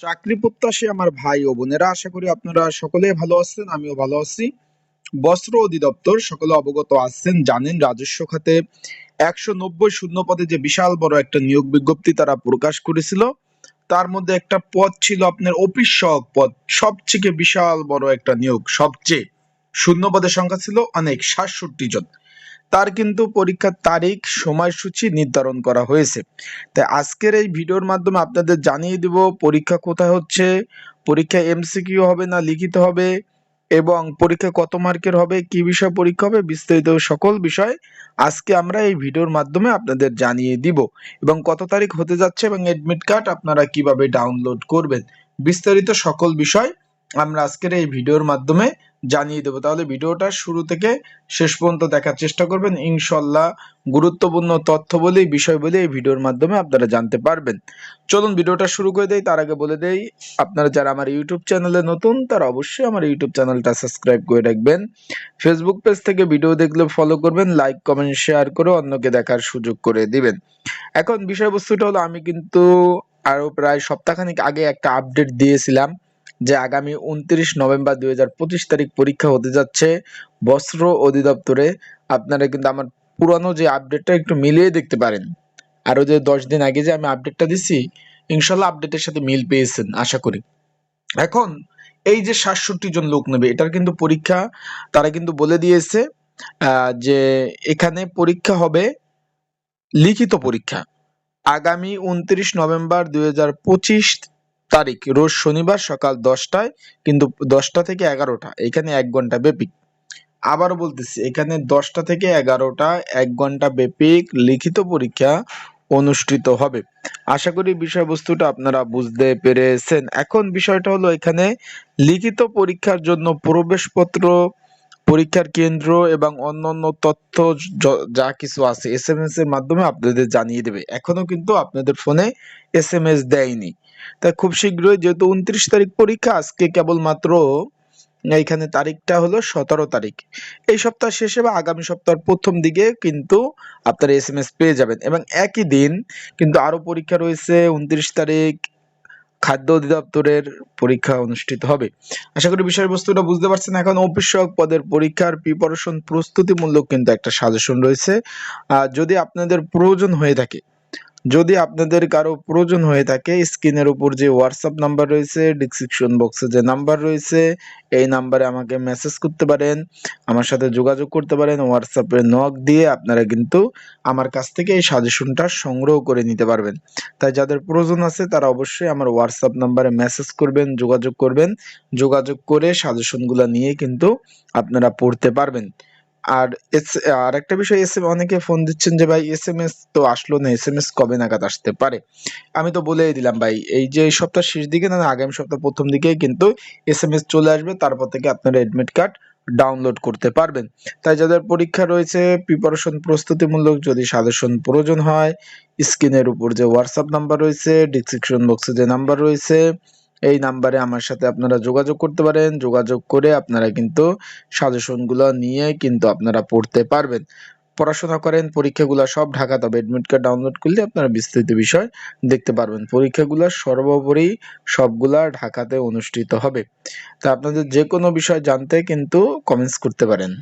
চাকরি প্রত্যাশী আমার ভাই ও বোনেরা, আশা করি আপনারা সকলে ভালো আছেন, আমিও ভালো আছি। বস্ত্র অধিদপ্তর, সকলে অবগত আছেন, জানেন রাজস্ব খাতে একশো নব্বই শূন্য পদে যে বিশাল বড় একটা নিয়োগ বিজ্ঞপ্তি তারা প্রকাশ করেছিল, তার মধ্যে একটা পদ ছিল আপনার অফিস সহক পদ সবচেয়ে বিশাল বড় একটা নিয়োগ, সবচেয়ে শূন্য পদের সংখ্যা ছিল অনেক সাতষট্টি জন। তার কিন্তু পরীক্ষার তারিখ, সময়সূচি নির্ধারণ করা হয়েছে। তাই আজকের এই ভিডিওর মাধ্যমে আপনাদের জানিয়ে দিব পরীক্ষা কোথায় হচ্ছে, পরীক্ষা এমসিকিউ হবে না লিখিত হবে, এবং পরীক্ষা কত মার্কের হবে, কি বিষয় পরীক্ষা হবে, বিস্তারিত সকল বিষয় আজকে আমরা এই ভিডিওর মাধ্যমে আপনাদের জানিয়ে দিব। এবং কত তারিখ হতে যাচ্ছে এবং অ্যাডমিট কার্ড আপনারা কীভাবে ডাউনলোড করবেন, বিস্তারিত সকল বিষয় আমরা আজকের এই ভিডিওর মাধ্যমে জানিয়ে দেবো। তাহলে ভিডিওটা শুরু থেকে শেষ পর্যন্ত দেখার চেষ্টা করবেন। ইনশাল্লাহ গুরুত্বপূর্ণ তথ্য বলে এই ভিডিওর মাধ্যমে আপনারা জানতে পারবেন। চলুন ভিডিওটা শুরু করে দেই। তার আগে বলে দেই, আপনারা যারা আমার ইউটিউব চ্যানেলে নতুন, তারা অবশ্যই আমার ইউটিউব চ্যানেলটা সাবস্ক্রাইব করে রাখবেন। ফেসবুক পেজ থেকে ভিডিও দেখলে ফলো করবেন লাইক কমেন্ট শেয়ার করে অন্যকে দেখার সুযোগ করে দিবেন। এখন বিষয়বস্তুটা হলো, আমি কিন্তু আরও প্রায় সপ্তাহখানিক আগে একটা আপডেট দিয়েছিলাম। যে আগামী উনত্রিশ নভেম্বর দুই হাজার পঁচিশ তারিখ পরীক্ষা হতে যাচ্ছে। বস্ত্র অধিদপ্তরে আপনারা কিন্তু আমার পুরানো যে আপডেটটা একটু মিলিয়ে দেখতে পারেন। আরও যে দশ দিন আগে যে আমি আপডেটটা দিছি, ইনশাল্লাহ আপডেটের সাথে মিল পেয়েছেন, আশা করি। এখন এই যে সাতষট্টি জন লোক নেবে, এটার কিন্তু পরীক্ষা, তারা কিন্তু বলে দিয়েছে যে এখানে পরীক্ষা হবে লিখিত পরীক্ষা। আগামী উনত্রিশ নভেম্বর দুই হাজার পঁচিশ তারিখ, রোজ শনিবার সকাল দশটায় কিন্তু দশটা থেকে এগারোটা, এখানে এক ঘণ্টা ব্যাপী আবারও বলতেছি, এখানে দশটা থেকে এগারোটা, এক ঘণ্টা ব্যাপী লিখিত পরীক্ষা অনুষ্ঠিত হবে। আশা করি বিষয়বস্তুটা আপনারা বুঝতে পেরেছেন। এখন বিষয়টা হলো এখানে লিখিত পরীক্ষার জন্য প্রবেশপত্র পরীক্ষার কেন্দ্র এবং অন্যান্য তথ্য যা কিছু আছে এস এম এস এর মাধ্যমে আপনাদের জানিয়ে দেবে। এখনও কিন্তু আপনাদের ফোনে এস এম এস দেয়নি। তাই খুব শীঘ্রই, যেহেতু উনত্রিশ তারিখ পরীক্ষা, আজকে কেবলমাত্র এইখানে তারিখটা হলো সতেরো তারিখ। এই সপ্তাহ শেষে বা আগামী সপ্তাহের প্রথম দিকে কিন্তু আপনারা এস এম এস পেয়ে যাবেন। এবং একই দিন কিন্তু আরও পরীক্ষা রয়েছে, উনত্রিশ তারিখ খাদ্য অধিদপ্তরের পরীক্ষা অনুষ্ঠিত হবে। আশা করি বিষয়বস্তুটা বুঝতে পারছেন। এখন অফিসক পদের পরীক্ষার প্রিপারেশন প্রস্তুতিমূলক কিন্তু একটা সাজেশন রয়েছে। আর যদি আপনাদের প্রয়োজন হয়ে থাকে যদি আপনাদের কারও প্রয়োজন হয়ে থাকে, স্ক্রিনের উপর যে হোয়াটসঅ্যাপ নাম্বার রয়েছে ডিসক্রিপশন বক্সে যে নাম্বার রয়েছে, এই নাম্বারে আমাকে মেসেজ করতে পারেন, আমার সাথে যোগাযোগ করতে পারেন হোয়াটসঅ্যাপে নক দিয়ে আপনারা কিন্তু আমার কাছ থেকে এই সাজেশনটা সংগ্রহ করে নিতে পারবেন। তাই যাদের প্রয়োজন আছে, তারা অবশ্যই আমার হোয়াটসঅ্যাপ নাম্বারে মেসেজ করবেন, যোগাযোগ করবেন। যোগাযোগ করে সাজেশনগুলো নিয়ে কিন্তু আপনারা পড়তে পারবেন। আর এস- আর একটা বিষয়, এস অনেকে ফোন দিচ্ছেন যে, ভাই, এস এম এস তো আসলো না, এস এম এস কবে নাগাদ আসতে পারে? আমি তো বলেই দিলাম, ভাই, এই যে এই সপ্তাহ শেষ দিকে না আগামী সপ্তাহ প্রথম দিকেই কিন্তু এস এম এস চলে আসবে, তারপর থেকে আপনারা এডমিট কার্ড ডাউনলোড করতে পারবেন। তাই যাদের পরীক্ষা রয়েছে প্রিপারেশন প্রস্তুতিমূলক যদি সাজেশন প্রয়োজন হয় স্ক্রিনের উপর যে হোয়াটসঅ্যাপ নাম্বার রয়েছে ডিসক্রিপশন বক্সে যে নাম্বার রয়েছে এই নাম্বারে আমার সাথে আপনারা যোগাযোগ করতে পারেন। যোগাযোগ করে আপনারা কিন্তু সাজেশনগুলো নিয়ে কিন্তু আপনারা পড়তে পারবেন। পড়াশোনা করেন, পরীক্ষাগুলো সব ঢাকাতে হবে এডমিট কার্ড ডাউনলোড করলে আপনারা বিস্তারিত বিষয় দেখতে পারবেন। পরীক্ষাগুলো সর্বোপরি সবগুলা ঢাকাতে অনুষ্ঠিত হবে। তা আপনাদের যে কোনো বিষয় জানতে কিন্তু কমেন্টস করতে পারেন।